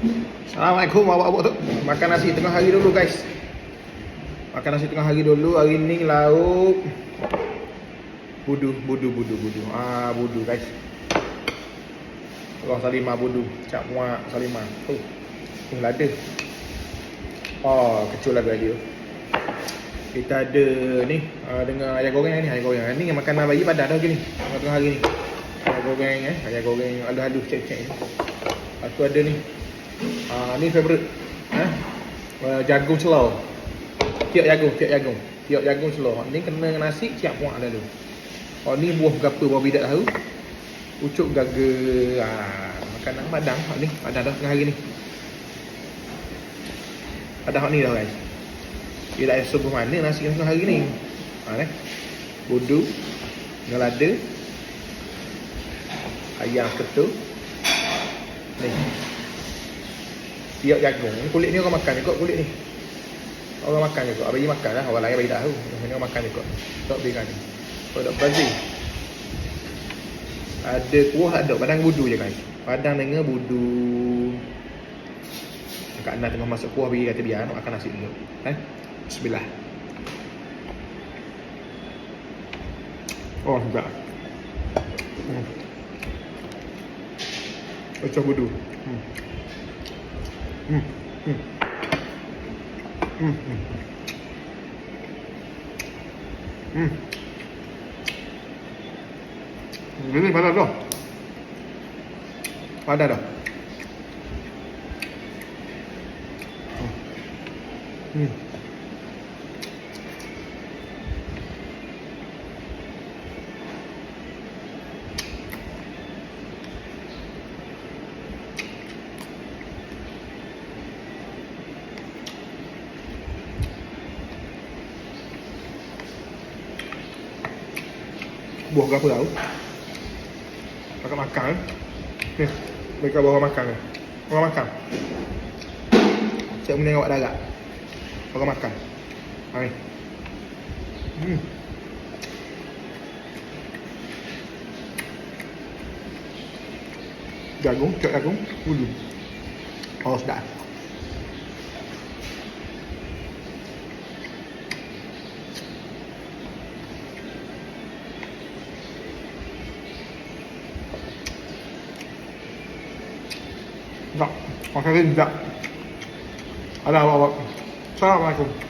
Assalamualaikum awak-awak tu. Makan nasi tengah hari dulu guys. Makan nasi tengah hari dulu. Hari ni lauk budu, budu, budu, budu. Ah, budu guys. Orang Salimah budu. Cak muak Salimah. Tu. Tu lada. Oh, kecil lah dia. Kita ada ni uh, dengan ayam goreng ni, ayam goreng. Ni yang makanan bayi padan dah gini. Tengah hari ni. Ayam goreng eh, ayam goreng halus-halus cek-cek ni. Tu ada ni. Ah ni favorite. Eh? Uh, jagung selau. Tiap jagung, tiap jagung. Tiap jagung selau. Ni kena dengan nasi siap muak dah dulu. Oh ni buah berapa bawa bidak tahu. Ucuk gaga. Ah, makanan padang hak ni. Padang dah tengah hari ni. Padang hak ni dah guys. Dia dah subuh mana nasi tengah hari ni. Ha ni. Budu. Dengan lada. Ayam ketul. Ni. Tiap jagung. Ni kulit ni orang makan juga kulit ni. Orang makan juga. Abang makan lah. Orang lain bagi tahu. Ini orang makan juga. Tak berikan ni. Produk Brazil. Ada kuah ada. Padang budu je guys. Padang dengan budu. Kak Ana tengah masuk kuah bagi kata biar makan nasi dulu. Eh? Bismillah. Oh, enggak. Hmm. Macam budu. Hmm. Hmm. Hmm. Hmm. Hmm. Hmm. Ini padat dah. Padat dah. Hmm. Buah berapa tahu? Makan makan eh. Ni, mereka bawa makan ni. Orang makan. Saya menengok darat. Orang makan. Ha ni. Hmm. Jagung, cak jagung, bulu. Oh, sedap. Tak, makan ni tak. Ada awak-awak. Assalamualaikum.